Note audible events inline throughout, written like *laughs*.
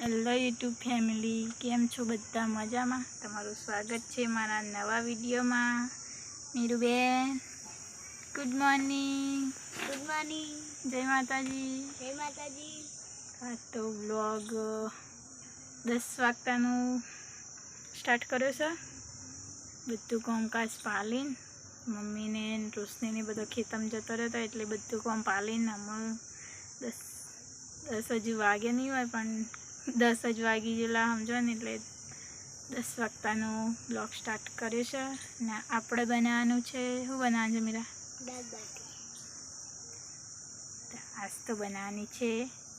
Hello YouTube family કેમ છો બધા? મજામાં? તમારું સ્વાગત છે મારા નવા વિડીયોમાં. Miruben good morning good morning જય માતાજી. જય માતાજી. હા તો બ્લોગ દસ વાગતાનું સ્ટાર્ટ કર્યો છે. બધું કોમકાજ પાલીને. મમ્મીને રોશનીને બધો ખેતમ જતો રહેતો એટલે બધું કોમ પાલીને. અમે દસ દસ હજુ વાગે નહીં હોય પણ દસ જ વાગી ગયેલા સમજો ને? એટલે દસ વાગતાનો બ્લોગ સ્ટાર્ટ કર્યો છે. ને આપણે બનાવવાનું છે શું બનાવવાનું છે મીરા? આજ તો બનાવવાની છે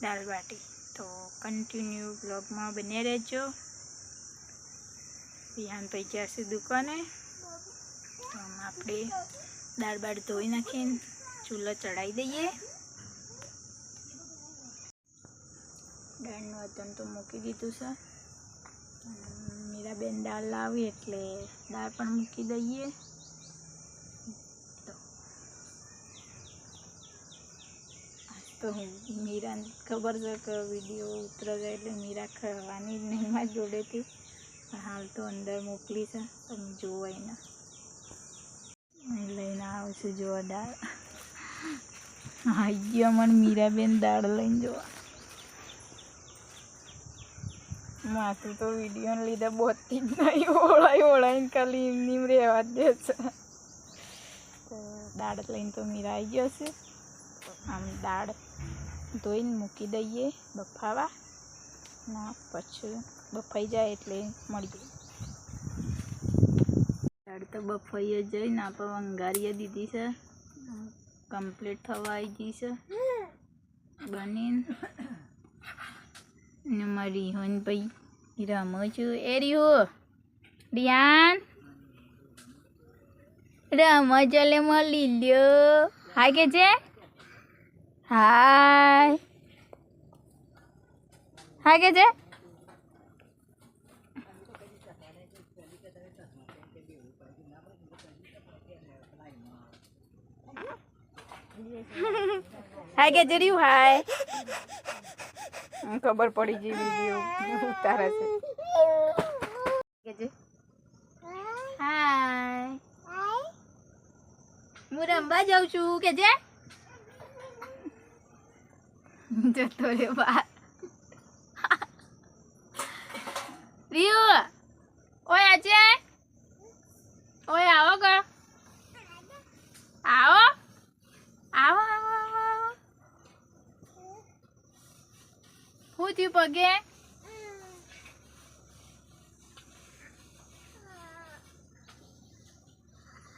દાળ બાટી. તો કન્ટિન્યુ બ્લોગમાં બને રહેજો. વિહાન ભાઈ ગયા છે દુકાને તો આપણે દાળ બાટ ધોઈ નાખીને ચૂલો ચડાવી દઈએ. દાળનું વતન તો મૂકી દીધું છે. મીરાબેન દાળ લાવી એટલે દાળ પણ મૂકી દઈએ. તો મીરાને ખબર છે કે વીડિયો ઉતરે છે એટલે મીરા ખાવાની જ નહીં મારી જોડેથી. પણ હાલ તો અંદર મોકલી છે, તમે જુઓ એને. લઈને લઈને આવશું જોવા દાળ. હા ગયો મને મીરાબેન દાળ લઈને જોવા. માથું તો વિડીયોને લીધે બોતી જ નહીં ઓળાઈ ઓળાઈને ખાલી એમની રહેવા દે છે. તો દાળ લઈને તો મીરા આવી ગયો છે. આમ દાળ ધોઈને મૂકી દઈએ બફાવા. ના, પછી બફાઈ જાય એટલે મળીએ દાળ તો બફાઈ જ જઈને આપણે વંગારીએ દીધી છે. કમ્પ્લીટ થવા આવી ગઈ છે. બનીને, ને મારી હોન ભાઈ રમું છું એ રહ્યું રિયાન રમો ચલે મળી લ્યો હાય કે છે હાય હાય કે છે હાય કે જર્યું હાય ખબર પડી ગઈ વીડિયો. *laughs* ઉતારે છે. કેજે હાય. હું રમવા જાઉં છું, કે જે? જતો રે બા રીયુ ઓય આજે ઓય આવો ક આવો આવો આવો આવો આવો શું થયું પગે?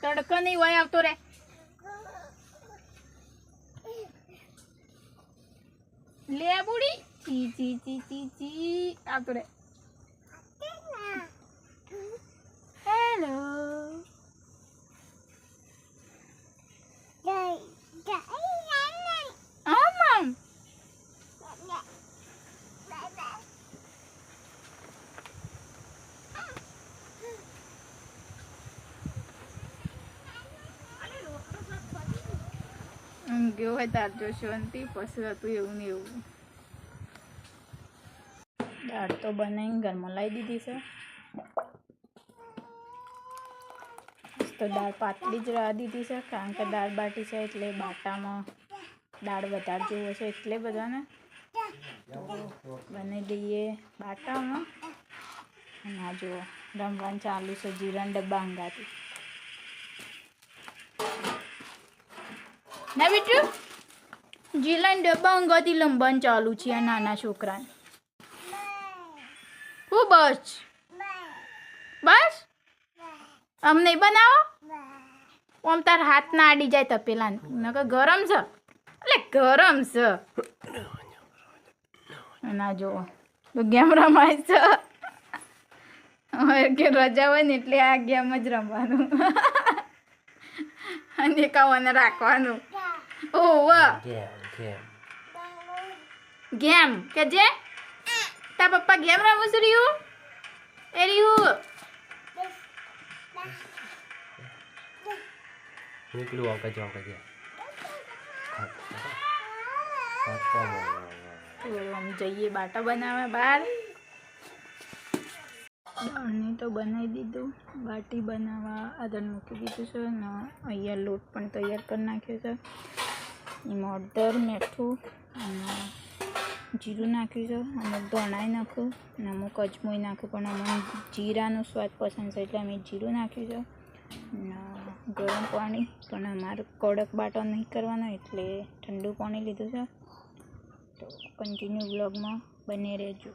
તડકો નહીં હોય આવતો રે. લે બુડી. ચી ચી ચી ચી ચી. આવતો રે. હેલો ઊંઘ્યો હોય તાર જો શાંતિ, પછી હતું એવું ને એવું. દાળ તો બનાવીને ઘરમાં લાવી દીધી છે. તો દાળ પાતળી જ રહેવા દીધી છે, કારણ કે દાળ બાટી છે એટલે બાટામાં દાળ વધારે જોવે છે એટલે બધાને બનાવી દઈએ બાટામાં. આ જુઓ, રમવાનું ચાલુ છે જીરણ ડબ્બા અંગાથી. ના બેટું. જીલાન ડબ્બા અંગાથી લંબન ચાલુ છે આ નાના છોકરાને. હું બસ. બસ? આમ નહીં બનાવો? આમ તાર હાથ ના આડી જાય તપેલા નકર ગરમ છે. એટલે ગરમ છે. ના જુઓ તો ગેમ રમાય છે. કે રજા હોય ને એટલે આ ગેમ જ રમવાનું. અને કાવાને રાખવાનું. ઓહ ગેમ કે જે? તા પપ્પા ગેમ રમું છું રહ્યું? એ રહ્યું? નીકળું આવ કજો કજો તો આમ જઈએ બાટા બનાવવા બહાર. દાળને તો બનાવી દીધું બાટી બનાવવા આગળ મૂકી દીધું છે ને અહીંયા લોટ પણ તૈયાર કરી નાખ્યો છે. એમાં હળદર, મીઠું અને જીરું નાખ્યું છે. અને ધણાઈ નાખ્યું અને અમુક અજમોઈ નાખ્યું, પણ અમને જીરાનો સ્વાદ પસંદ છે એટલે અમે જીરું નાખ્યું છે. અને ગરમ પાણી, પણ અમારે કડક બાટો નહીં કરવાનો, એટલે ઠંડુ પાણી લીધું છે. તો કન્ટિન્યુ બ્લોગમાં બને રહેજો.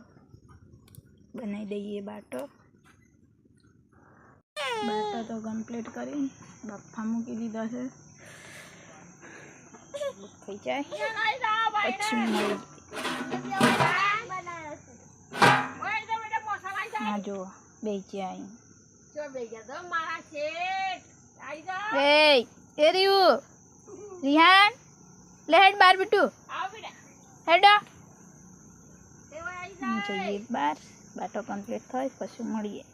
બનાવી દઈએ બાટો. બાટો તો કમ્પ્લીટ કરી બાફા મૂકી દીધા છે. થઈ જાય પછી મળી હા જો બે જાય એ એ રીયું રિહાન લે હેડ બાર બીટું હેડો જઈએ બાર બાટો કમ્પ્લીટ થાય પછી મળીએ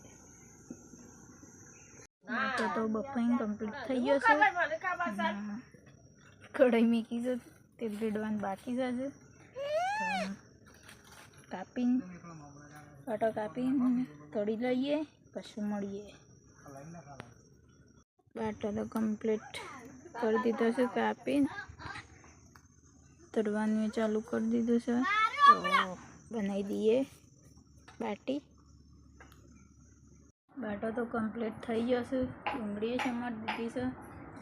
બાટો તો બફાઈ કમ્પ્લીટ થઈ ગયો છે હમ. કઢાઈ મૂકી છે તે બ્રેડવાન બાકી છે કાપીને બાટો કાપીને તળી લઈએ, પછી મળીએ. બાટો તો કમ્પ્લીટ કરી દીધો છે, કાપીને. તળવાનું ચાલુ કરી દીધું છે. તો બનાવી દઈએ બાટી. બાટો તો કમ્પ્લીટ થઈ ગયો છે ડુંગળીએ સમારી દીધી છે.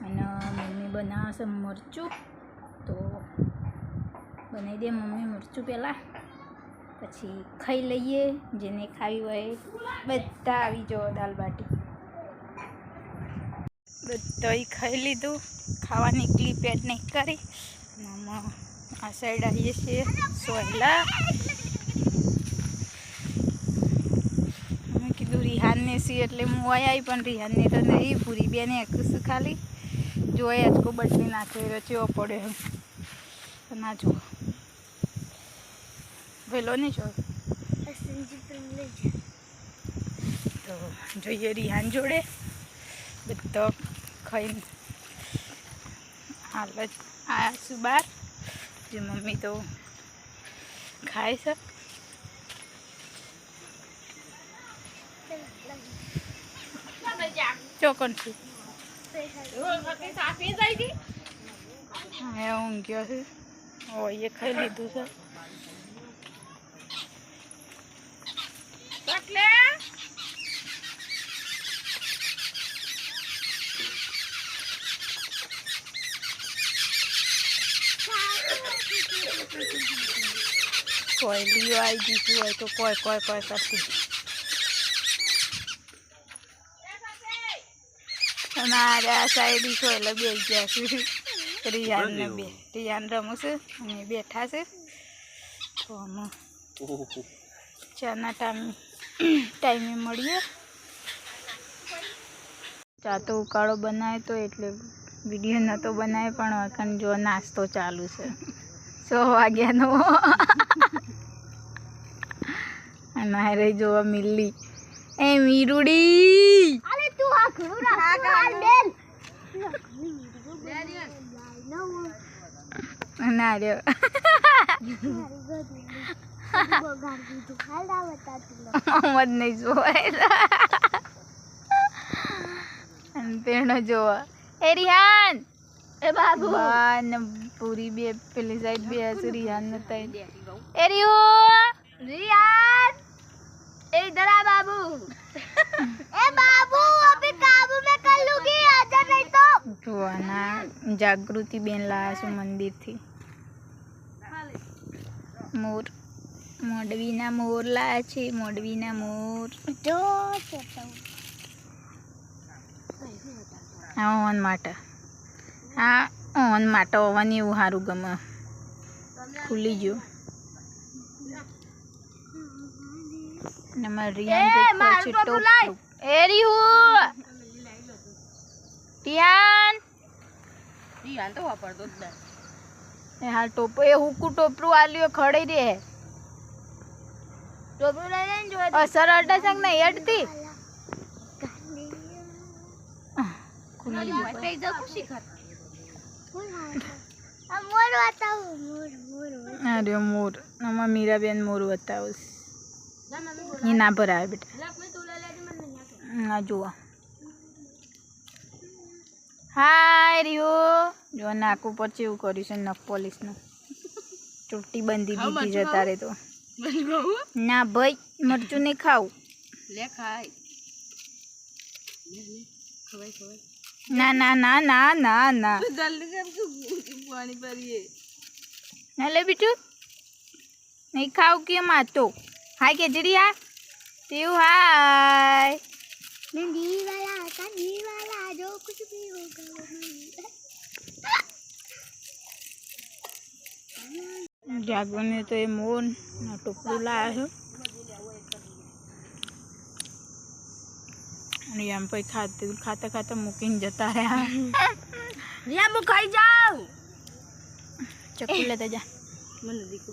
અને મમ્મી બનાવશે મરચું. તો બનાવી દે મમ્મી મરચું પહેલાં. પછી ખાઈ લઈએ, જેને ખાવી હોય બધા આવી જાઓ દાલ બાટી. બધાય ખાઈ લીધું. ખાવાની ક્લિપ એડ નહીં કરી. આમાં આ સાઈડ આવીએ છીએ, સોયલા. મેં કીધું રિહાનને સી એટલે હું આવી પણ રિહાનને તો નહીં પૂરી બેને એકું ખાલી. જોઈ આજકો બદલી નાખે રચ્યો પડે. એમ ના જુઓ. વેલો નહીં જો તો જોઈએ રિહાન જોડે. બધો ખાઈને હાલ જ આવ્યા છું બહાર. જે મમ્મી તો ખાય છે. ચોકનથી. હા ઊંઘ્યો છે. ઓ એ ખાઈ લીધું છે. કોઈ લીઓ આવી દીધું હોય તો કોઈ કોઈ કોઈ કરતી અમારે આ સાઈડ છો એટલે બે ગયા છે. રિયાન બે. રિયાન રમું છે અમે બેઠા છે. તો અમે ચાના ટાઈમ ટાઈમે મળીએ. ચા તો ઉકાળો બનાવ્યો તો એટલે વીડિયો નહોતો બનાવ્યો પણ વખત જો નાસ્તો ચાલુ છે. સો વાગ્યાનો. અને હારે જોવા મિલ્લી એ મીરુડી! ના રહ્યો એ રિહાન. એ બાબુ. પૂરી બે પેલી સાઈડ બે હશે રિહાન ને તઈ. એ દરા બાબુ. *laughs* એ બાબુ અભી જોવાના જાગૃતિ બેન લાયા છું મંદિરથી. મોર મોડવીના મોર લાયા છે મોડવીના મોર. जो આ ઓવન માટે. હા ઓવન માટે ઓવન એવું સારું ગમે. ખુલી ગયો. અને મારે રિયાન એ, મારું. એ રીહુ. પિયાન પિયાન તો વાપરતો જ ને હા ટોપો એ હુકુ ટોપરું આલ્યો ખડી દે. ટોપરું લઈ લઈને જો અસર અડે સંગ ને હેડતી અરે મોર આમાં મીરાબેન મોર બતાવું એ ના ભરાવે બેટા. ના જોવા હાય જો નાક ઉપર ચેવું કર્યું છે નખ પોલીસનું. ચૂંટી બંધી દીધી જતા રે તો. ના ભાઈ મરચું નહીં ખાવું. લે ખાય. લે લે ખવાય ખવાય ના ના ના ના ના ના. જલ્દી કર તું પાણી ભરીએ. ના લે બીજું. નહીં ખાવું કેમ આ તો હાય કેજરી હા તેવું હાય. नंदी वाला कंदी वाला जो कुछ भी होगा वो मैं જાગવાને તો એ મોન ના ટોપલું લાવ્યા છે અને આમ પછી ખાતે ખાતા ખાતા મૂકીને જતા રહ્યા रिया मु खाई जाओ ચક્કુ લેતા જા मन दिखो